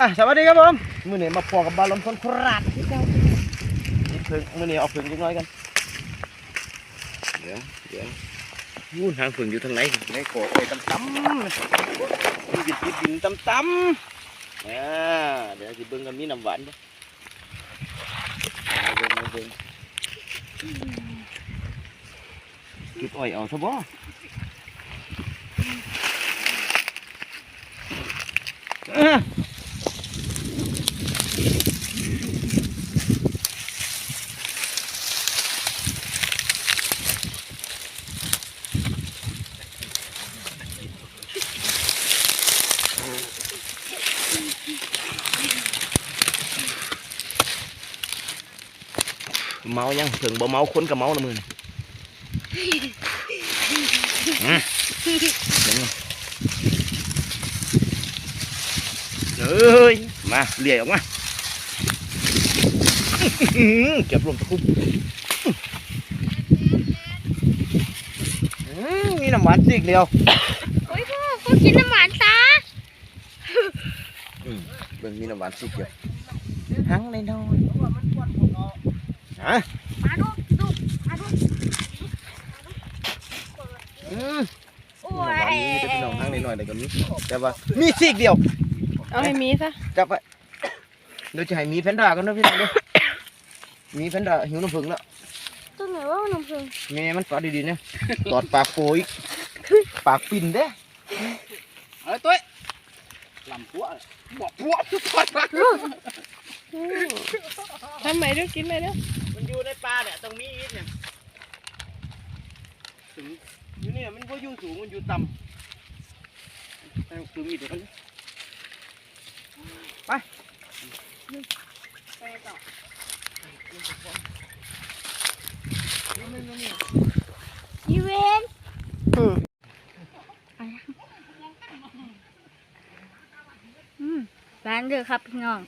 อะสวัสดีครับผมมื้อนี้มาพอกับบาลมคนโคราชที่เก่านี่เพิ่งมื้อนี้เอาเพิ่งจักหน้อยกันเดี๋ยวเดี๋ยวนู่นทางฝึงอยู่ทางไหนในโกะไปตำตำมีดินดินดินตำตำอ่าเดี๋ยวสิเบิ่งกันมีน้ำหวานบ่มาเบิ่งมาเบิ่งจุดอ้อยเอาซะบ่อะ เมายังถึงบ่เมาคนกับเมาละมือนี่อืมเดี๋ยวนะเอ้ยมาเลี่ยออกมาอื้อหือเก็บลมตะคุบอื้อมีน้ำหวานสิกเดียวโอ้ยพ่อพ่อกินน้ำหวานซะเบิ่งมีน้ำหวานสิกเดียวหังเลยน้อย ฮะมาดูดูมาดูอืมโอ้มีน้ำหวานมียแต่พี่น้องหังเลยน้อยแต่ก็มีแต่ว่ามีสิกเดียว เอาให้มีซะจับไปเดี๋ยวจะให้หมีแพนด้ากันนะพี่น้องเด้อหมีแพนด้าหิวน้ำผึ้งแล้วตัวไหนว่าน้ำผึ้งแม่มันกอดดีๆนะตอดปากโปอีกปากปิ่นเด้เอ้ยตุ้ยลำปัวปัวปัวทุกคนทำไหมเด้อกินไหมเด้อ มันอยู่ในป่าเนี่ยตรงนี้อีกเนี่ยถึงอยู่เนี่ยมันก็อยู่สูงมันอยู่ต่ำไปคือมีดเดี๋ยวกันไปยีเวนอืมร้านเด้อครับพี่น้อง